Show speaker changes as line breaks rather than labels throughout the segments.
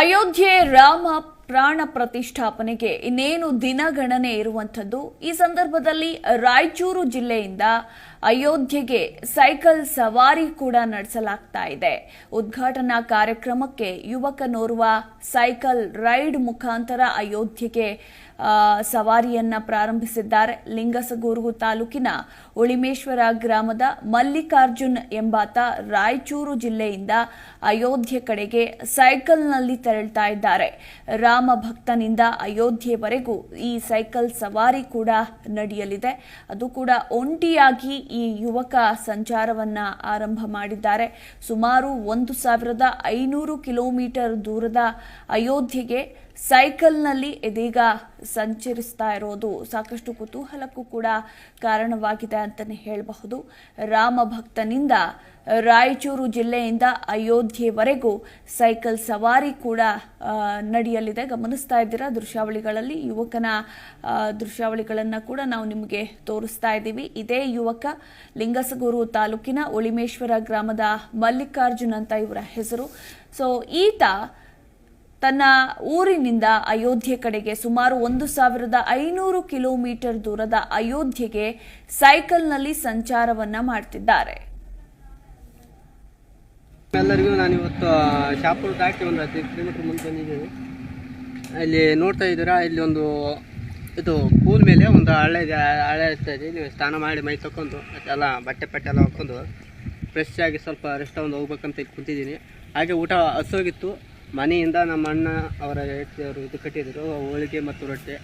ಅಯೋಧ್ಯೆ ರಾಮ ಪ್ರಾಣ ಪ್ರತಿಷ್ಠಾಪನೆಗೆ ಇನ್ನೇನು ದಿನಗಣನೆ ಇರುವಂಥದ್ದು? ಈ ಸಂದರ್ಭದಲ್ಲಿ ರಾಯಚೂರು ಜಿಲ್ಲೆಯಿಂದ ಅಯೋಧ್ಯೆಗೆ ಸೈಕಲ್ ಸವಾರಿ ಕೂಡ ನಡೆಸಲಾಗ್ತಾ ಇದೆ. ಉದ್ಘಾಟನಾ ಕಾರ್ಯಕ್ರಮಕ್ಕೆ ಯುವಕನೋರ್ವ ಸೈಕಲ್ ರೈಡ್ ಮುಖಾಂತರ ಅಯೋಧ್ಯೆಗೆ ಸವಾರಿಯನ್ನ ಪ್ರಾರಂಭಿಸಿದ್ದಾರೆ. ಲಿಂಗಸಗೂರು ತಾಲೂಕಿನ ಉಳಿಮೇಶ್ವರ ಗ್ರಾಮದ ಮಲ್ಲಿಕಾರ್ಜುನ್ ಎಂಬಾತ ರಾಯಚೂರು ಜಿಲ್ಲೆಯಿಂದ ಅಯೋಧ್ಯೆ ಕಡೆಗೆ ಸೈಕಲ್ನಲ್ಲಿ ತೆರಳ್ತಾ ಇದ್ದಾರೆ. ರಾಮ ಭಕ್ತನಿಂದ ಅಯೋಧ್ಯೆವರೆಗೂ ಈ ಸೈಕಲ್ ಸವಾರಿ ಕೂಡ ನಡೆಯಲಿದೆ. ಅದು ಕೂಡ ಒಂಟಿಯಾಗಿ ಈ ಯುವಕ ಸಂಚಾರವನ್ನ ಆರಂಭ ಮಾಡಿದ್ದಾರೆ. ಸುಮಾರು ಒಂದು ಸಾವಿರದ ಐನೂರು ಕಿಲೋಮೀಟರ್ ದೂರದ ಅಯೋಧ್ಯೆಗೆ ಸೈಕಲ್ನಲ್ಲಿ ಇದೀಗ ಸಂಚರಿಸ್ತಾ ಇರೋದು ಸಾಕಷ್ಟು ಕುತೂಹಲಕ್ಕೂ ಕೂಡ ಕಾರಣವಾಗಿದೆ ಅಂತಲೇ ಹೇಳಬಹುದು. ರಾಮ ಭಕ್ತನಿಂದ ರಾಯಚೂರು ಜಿಲ್ಲೆಯಿಂದ ಅಯೋಧ್ಯೆವರೆಗೂ ಸೈಕಲ್ ಸವಾರಿ ಕೂಡ ನಡೆಯಲಿದೆ. ಗಮನಿಸ್ತಾ ಇದ್ದೀರಾ? ದೃಶ್ಯಾವಳಿಗಳಲ್ಲಿ ಯುವಕನ ದೃಶ್ಯಾವಳಿಗಳನ್ನು ಕೂಡ ನಾವು ನಿಮಗೆ ತೋರಿಸ್ತಾ ಇದ್ದೀವಿ. ಇದೇ ಯುವಕ ಲಿಂಗಸಗೂರು ತಾಲೂಕಿನ ಒಳಿಮೇಶ್ವರ ಗ್ರಾಮದ ಮಲ್ಲಿಕಾರ್ಜುನ್ ಅಂತ ಇವರ ಹೆಸರು. ಸೊ ಈತ ತನ್ನ ಊರಿನಿಂದ ಅಯೋಧ್ಯೆ ಕಡೆಗೆ ಸುಮಾರು ಒಂದು ಸಾವಿರದ ಐನೂರು ಕಿಲೋಮೀಟರ್ ದೂರದ ಅಯೋಧ್ಯೆಗೆ ಸೈಕಲ್ನಲ್ಲಿ ಸಂಚಾರವನ್ನ ಮಾಡ್ತಿದ್ದಾರೆ.
ಎಲ್ಲರಿಗೂ ನಾನು ಇವತ್ತು ಶಾಪುರ ದಾಟಿ ಒಂದು ಹದಿನೈದು ಕಿಲೋಮೀಟರ್ ಮುಂದೆ ಬಂದಿದ್ದೀನಿ. ಅಲ್ಲಿ ನೋಡ್ತಾ ಇದ್ದೀರಾ, ಇಲ್ಲಿ ಒಂದು, ಇದು ಪೂಲ್ ಮೇಲೆ ಒಂದು ಹಳೆ ಇದೆ ಹಳೆ ಇರ್ತಾ ಇದೆ. ನೀವು ಸ್ನಾನ ಮಾಡಿ ಮೈ ತಗೊಂಡು ಎಲ್ಲ ಬಟ್ಟೆ ಪಟ್ಟೆ ಎಲ್ಲ ಹಾಕ್ಕೊಂಡು ಫ್ರೆಶ್ ಆಗಿ ಸ್ವಲ್ಪ ರೆಸ್ಟ್ ಒಂದು ಹೋಗ್ಬೇಕಂತ ಇಲ್ಲಿ ಕುಂತಿದ್ದೀನಿ. ಹಾಗೆ ಊಟ ಹಸೋಗಿತ್ತು. ಮನೆಯಿಂದ ನಮ್ಮ ಅಣ್ಣ ಅವರ ಅವರು ಇದು ಕಟ್ಟಿದ್ರು, ಹೋಳಿಗೆ ಮತ್ತು ರೊಟ್ಟಿ.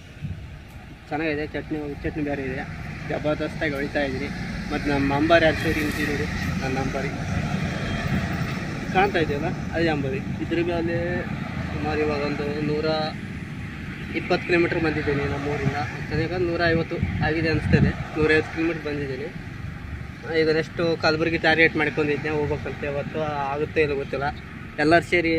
ಚೆನ್ನಾಗಿದೆ, ಚಟ್ನಿ ಚಟ್ನಿ ಬೇರೆ ಇದೆ. ಜಬರ್ದಸ್ತಾಗಿ ಹೊಳಿತಾ ಇದ್ದೀನಿ ಮತ್ತು ನಮ್ಮ ಅಂಬಾರಿ ಹಾಕ್ಸೋರಿ ನಿಂತಿದ್ದೀರಿ ನನ್ನ ಅಂಬಾರಿ. ಕಾಣ್ತಾ ಇದೆಯಲ್ಲ, ಅದೇ ಅಂಬಾರಿ. ಇದ್ರ ಮೇಲೆ ಸುಮಾರು ಇವಾಗ ಒಂದು ನೂರ ಇಪ್ಪತ್ತು ಕಿಲೋಮೀಟ್ರ್ ಬಂದಿದ್ದೀನಿ ನಮ್ಮ ಊರಿಂದ. ಚೆನ್ನಾಗಿ ನೂರ ಐವತ್ತು ಆಗಿದೆ ಅನಿಸ್ತದೆ. ನೂರೈವತ್ತು ಕಿಲೋಮೀಟ್ರ್ ಬಂದಿದ್ದೀನಿ. ಈಗ ನೆಕ್ಸ್ಟು ಕಲಬುರಗಿ ಟಾರ್ಗೆಟ್ ಮಾಡ್ಕೊಂಡಿದ್ದೆ. ಹೋಗ್ಬೇಕಂತ ಅವತ್ತು ಆಗುತ್ತೆ ಇಲ್ಲ ಗೊತ್ತಿಲ್ಲ. ಎಲ್ಲರೂ ಸೇರಿ